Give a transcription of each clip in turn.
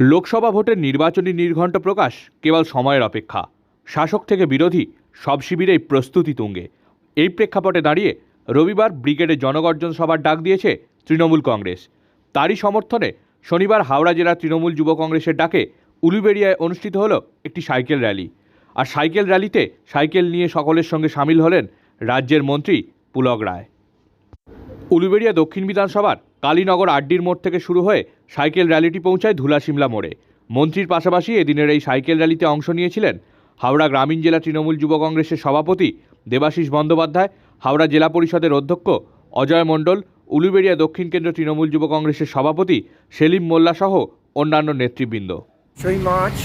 লোকসভা ভোটের নির্বাচনী নির্ঘণ্ট প্রকাশ কেবল সময়ের অপেক্ষা। শাসক থেকে বিরোধী সব শিবিরেই প্রস্তুতি তুঙ্গে। এই প্রেক্ষাপটে দাঁড়িয়ে রবিবার ব্রিগেডে জনগর্জন সভার ডাক দিয়েছে তৃণমূল কংগ্রেস। তারই সমর্থনে শনিবার হাওড়া জেলা তৃণমূল যুব কংগ্রেসের ডাকে উলুবেড়িয়ায় অনুষ্ঠিত হলো একটি সাইকেল র্যালি। আর সাইকেল র্যালিতে সাইকেল নিয়ে সকলের সঙ্গে সামিল হলেন রাজ্যের মন্ত্রী পুলক রায়। উলুবেড়িয়া দক্ষিণ বিধানসভার কালীনগর আড্ডির মোড় থেকে শুরু হয়ে সাইকেল র্যালিটি পৌঁছায় ধুলাশিমলা মোড়ে। মন্ত্রীর পাশাপাশি এদিনের এই সাইকেল র্যালিতে অংশ নিয়েছিলেন হাওড়া গ্রামীণ জেলা তৃণমূল যুব কংগ্রেসের সভাপতি দেবাশিস বন্দ্যোপাধ্যায়, হাওড়া জেলা পরিষদের অধ্যক্ষ অজয় মণ্ডল, উলুবেড়িয়া দক্ষিণ কেন্দ্র তৃণমূল যুব কংগ্রেসের সভাপতি সেলিম মোল্লা সহ অন্যান্য নেতৃবৃন্দ। সেই মার্চ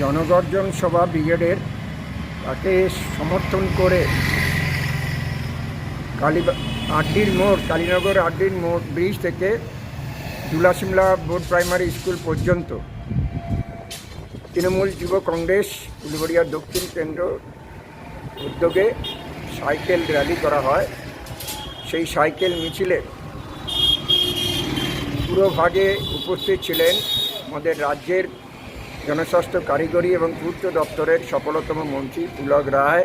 জনগর্জন সভা ব্রিগেডের তাকে সমর্থন করে কালী আড্ডির মোড়, কালীনগর আড্ডির মোড় ব্রিজ থেকে দুলাশিমলা বোর্ড প্রাইমারি স্কুল পর্যন্ত। তৃণমূল যুব কংগ্রেস, উলুবড়িয়া দক্ষিণ কেন্দ্র উদ্যোগে সাইকেল র্যালি করা হয়। সেই সাইকেল মিছিলে পুরো ভাগে উপস্থিত ছিলেন আমাদের রাজ্যের জনস্বাস্থ্য কারিগরি এবং পূর্ত দপ্তরের সফলতম মন্ত্রী পুলক রায়,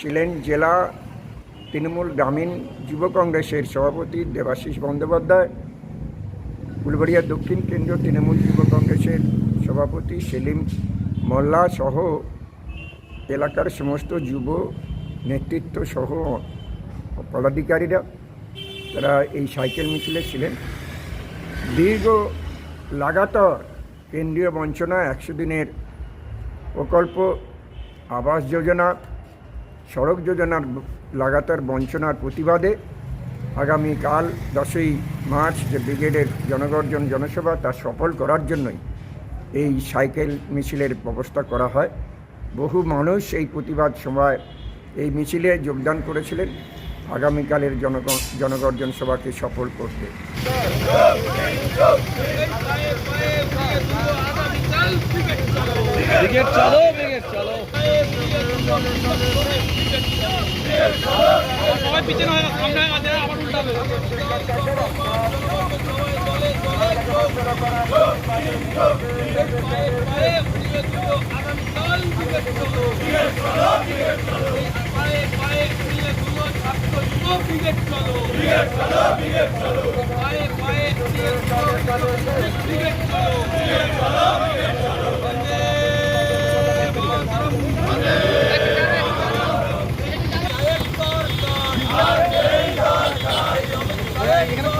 ছিলেন জেলা তৃণমূল গ্রামীণ যুব কংগ্রেসের সভাপতি দেবাশিস বন্দ্যোপাধ্যায় ফুলবাড়িয়া দক্ষিণ কেন্দ্র তৃণমূল যুব কংগ্রেসের সভাপতি সেলিম মোল্লা সহ এলাকার সমস্ত যুব নেতৃত্ব সহ পদাধিকারীরা তারা এই সাইকেল মিছিলে ছিলেন। দীর্ঘ লাগাতার কেন্দ্রীয় বঞ্চনা, একশো দিনের প্রকল্প, আবাস যোজনা সড়ক যোজনার লাগাতার বঞ্চনার প্রতিবাদে আগামীকাল দশই মার্চ যে ব্রিগেডের জনগর্জন জনসভা তা সফল করার জন্যই এই সাইকেল মিছিলের ব্যবস্থা করা হয়। বহু মানুষ এই প্রতিবাদ সময় এই মিছিলে যোগদান করেছিলেন। আগামীকালের জনগ, জনগর্জন সভাকে সফল করতে। সবাই পিছনে হয়ে সামনে হয়ে গেছে আবার উল্টাবে পায়ে পায়ে চলো এখানে